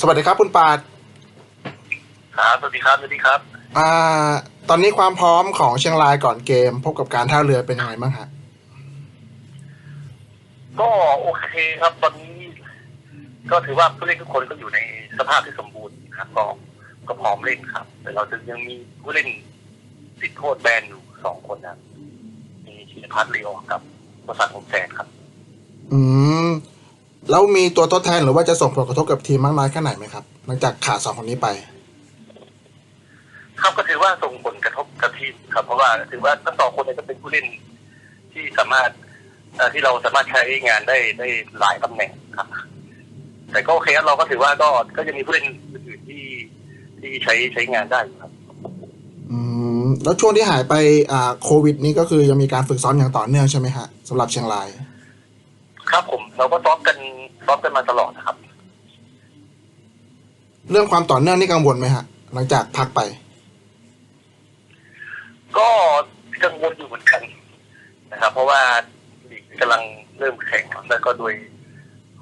สวัสดีครับคุณปาดครับสวัสดีครับสวัสดีครับ อ่า ตอนนี้ความพร้อมของเชียงรายก่อนเกม พบกับการท่าเรือเป็นยังไงบ้างฮะก็โอเคครับตอนนี้ก็ถือว่าผู้เล่นทุกคนก็อยู่ในสภาพที่สมบูรณ์ครับ ก็ก็พร้อมเล่นครับ แต่เราจะยังมีผู้เล่นติดโทษแบนอยู่สองคนนะครับมีชินพัฒน์ลีโอกับประสานผมแสนครับ อืม แล้วมีตัวทดแทนหรือว่าจะส่งผลกระทบกับทีมมากน้อยแค่ไหนไหมครับ หลังจากขาดสองคนนี้ไป ครับก็ถือว่าส่งผลกระทบกับทีมครับ เพราะว่าถือว่าทั้งสองคนเนี่ยก็เป็นผู้เล่นที่สามารถเอ่อที่เราสามารถใช้งานได้ได้หลายตำแหน่งครับ แต่ก็โอเคครับเราก็ถือว่าก็ก็จะมีผู้เล่นอื่นๆที่ที่ใช้ใช้งานได้อยู่ครับอืมแล้วช่วงที่หายไปอ่าโควิด นี้ก็คือยังมีการฝึกซ้อมอย่างต่อเนื่องใช่ไหมฮะสำหรับเชียงราย ครับผมเราก็ซ้อมกันซ้อมกันมาตลอดนะครับ เรื่องความต่อเนื่องนี่กังวลไหมฮะ หลังจากพักไป ก็กังวลอยู่เหมือนกันนะครับ เพราะว่าลีกกำลังเริ่มแข่งแล้วก็โดย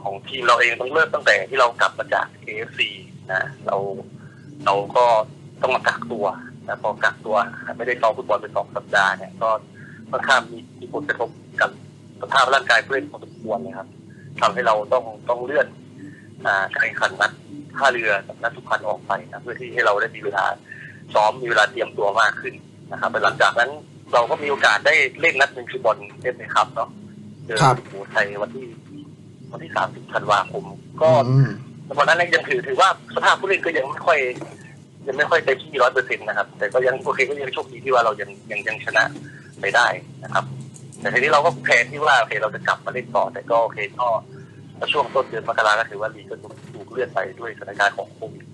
ของทีมเราเองต้องเริ่มตั้งแต่ที่เรากลับมาจาก AFC นะเราเราก็ต้องมากักตัวนะพอกักตัวไม่ได้ซ้อมฟุตบอลไปสองสัปดาห์เนี่ยก็ค่อนข้างมีมีผลกระทบกับ สภาพร่างกายผู้เล่นพอสมควรนะครับทำให้เราต้องต้องเลื่อนอ่าการแข่งขันนัดท่าเรือกับนัดสุพรรณออกไปนะเพื่อที่ให้เราได้มีเวลาซ้อมมีเวลาเตรียมตัวมากขึ้นนะครับแต่หลังจากนั้นเราก็มีโอกาสได้เล่นนัดหนึ่งคือบอลเล่นในครับเนาะเจอครับสุโขทัยวันที่วันที่สามสิบธันวาคม ก็อืมวันนั้นยังถือถือว่าสภาพผู้เล่นก็ยังไม่ค่อย ยังไม่ค่อยเต็มที่ร้อยเปอร์เซ็นต์นะครับ แต่ก็ยังโอเคก็ยังโชคดีที่ว่าเรายังยังยังชนะไปได้นะครับ แต่ทีนี้เราก็แพ้ที่ว่าโอเคเราจะกลับมาเล่นต่อแต่ก็โอเคก็ช่วงต้นเดือนมกราก็ถือว่าลีกก็ถูกเลื่อนไปด้วยสถานการณ์ของโควิด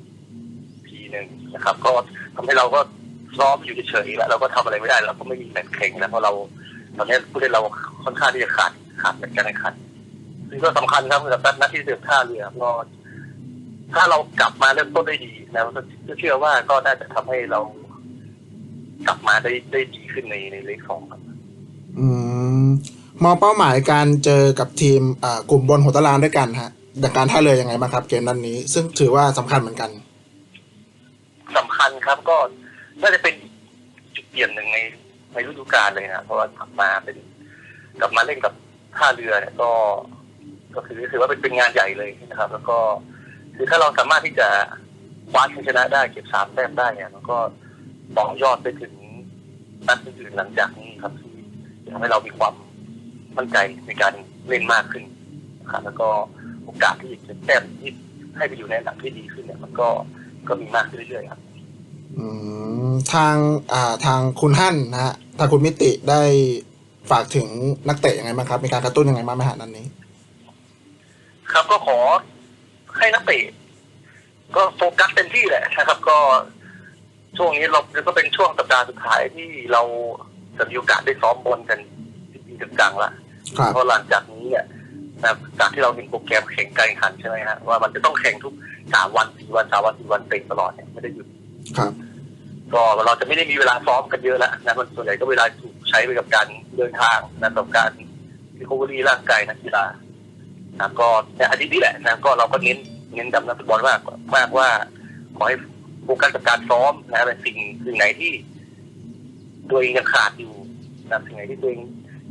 ทีหนึ่งนะครับ ก็ทำให้เราก็ซ้อมอยู่เฉยๆแล้วเราก็ทำอะไรไม่ได้เราก็ไม่มีแมตช์แข่งแล้วเพราะเราตอนนี้ผู้เล่นเราค่อนข้างที่จะขาดขาดแมตช์การแข่งขันซึ่งก็สำคัญครับสำหรับนัดที่เดือท่าเรือก็ถ้าเรากลับมาเริ่มต้นได้ดีแล้วก็เชื่อว่าก็น่าจะทำให้เรากลับมาได้ได้ดีขึ้นในในเลขสองครับ อืม มองเป้าหมายการเจอกับทีมกลุ่มบนหัวตารางด้วยกันฮะจากการท่าเรือยังไงบ้างครับ เกมนั้นนี้ ซึ่งถือว่าสำคัญเหมือนกันสำคัญครับก็น่าจะเป็นจุดเปลี่ยนหนึ่งในในฤดูกาลเลยนะเพราะว่ากลับมาเป็น กลับมาเล่นกับท่าเรือเนี่ยก็ ก็คือถือว่าเป็นเป็นงานใหญ่เลยนะครับ แล้วก็คือถ้าเราสามารถที่จะคว้าชัยชนะได้เก็บสามแต้มได้เนี่ยมันก็ต่อยอดไปถึงนัดอื่นๆหลังจากนี้ครับ ทำให้เรามีความมั่นใจในการเล่นมากขึ้นนะครับแล้วก็โอกาสที่จะแต้มที่ให้ไปอยู่ในอันดับที่ดีขึ้นเนี่ย มันก็ก็มีมากขึ้นเรื่อยๆครับอืมทางอ่าทางคุณฮั่นนะฮะทางคุณมิติได้ฝากถึงนักเตะยังไงบ้างครับ มีการกระตุ้นยังไงบ้างไหมฮะนั้นนี้ ครับก็ขอให้นักเตะก็โฟกัสเต็มที่แหละนะครับ ก็ช่วงนี้เราก็เป็นช่วงสัปดาห์สุดท้ายที่เรา จะมีโอกาสได้ซ้อมบอลกันจริงๆจังๆละครับเพราะหลังจากนี้เนี่ยนะครับจากที่เราเห็นโปรแกรมแข่งการแข่งขันใช่ไหมฮะว่ามันจะต้องแข่งทุกสามวันสี่วันสามวันสี่วันติดตลอดเนี่ยไม่ได้หยุดครับก็เราจะไม่ได้มีเวลาซ้อมกันเยอะแล้วนะมันส่วนใหญ่ก็เวลาถูกใช้ไปกับการเดินทางนะกับการรีคอเวอรี่ร่างกายนักกีฬานะก็ในอาทิตย์นี้แหละนะก็เราก็เน้นเน้นกับนักฟุตบอลมากมากว่าขอให้โฟกัสกับการซ้อมนะเป็นสิ่งสิ่งไหนที่ ตัวเองยังขาดอยู่นะสิ่งไหนที่ตัวเอง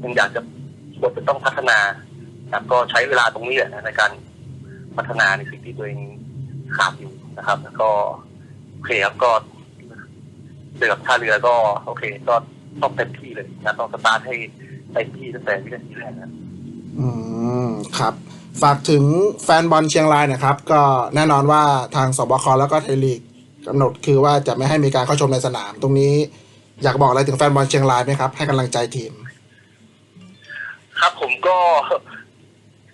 ยังอยากจะควรจะต้องพัฒนานะก็ใช้เวลาตรงนี้แหละนะในการพัฒนาในสิ่งที่ตัวเองขาดอยู่นะครับ แล้วก็โอเคครับก็เจอกับท่าเรือก็ โอเค ก็ต้องเต็มที่เลยนะต้องสตาร์ทให้เต็มที่ตั้งแต่วินาทีแรกนะอืมครับ ฝากถึงแฟนบอลเชียงรายนะครับ ก็แน่นอนว่าทางสบคแล้วก็ไทยลีกกำหนดคือว่าจะไม่ให้มีการเข้าชมในสนามตรงนี้ อยากบอกอะไรถึงแฟนบอลเชียงรายไหมครับ ให้กำลังใจทีม ครับผมก็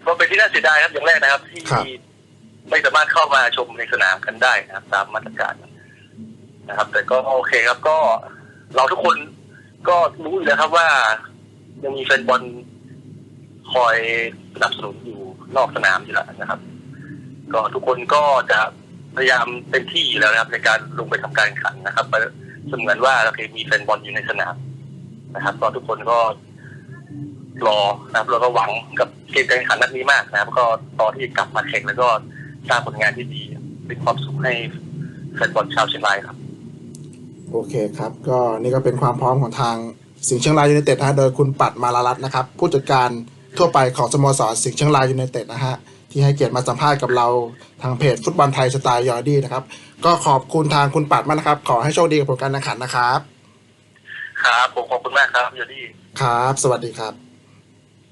ก็เป็นที่น่าเสียดายครับอย่างแรกนะครับ ที่ครับไม่สามารถเข้ามาชมในสนามกันได้นะครับ ตามมาตรการนะครับ แต่ก็โอเคครับ ก็เราทุกคนก็รู้อยู่แล้วครับว่า ยังมีแฟนบอลคอยสนับสนุนอยู่นอกสนามอยู่แล้วนะครับ ก็ทุกคนก็จะพยายามเต็มที่อยู่แล้วนะครับ ในการลงไปทำการแข่งขันนะครับ เสมือนว่าโอเคยมีแฟนบอลอยู่ในสนามนะครับก็ทุกคนก็รอนะครับแล้วก็หวังกับเกมการแข่งขันนัดนี้มากนะครับ ก็ตอนที่กลับมาแข่งแล้วก็สร้างผลงานที่ดีไปเป็นความสุขให้แฟนบอลชาวเชียงรายครับ โอเคครับ ก็นี่ก็เป็นความพร้อมของทางสิงห์เชียงรายยูไนเต็ดนะโดยคุณปัดมาลารัตน์นะครับ ผู้จัดการทั่วไปของสโมสรสิงห์เชียงรายยูไนเต็ดนะฮะ ที่ให้เกียรติมาสัมภาษณ์กับเราทางเพจฟุตบอลไทยสไตล์ยอร์ดี้นะครับ ก็ขอบคุณทางคุณปัดมากนะครับ ขอให้โชคดีกับผลการแข่งขันนะครับ ครับผมขอบคุณมากครับพี่โยดี้ครับ สวัสดีครับ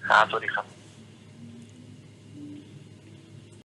ครับ สวัสดีครับ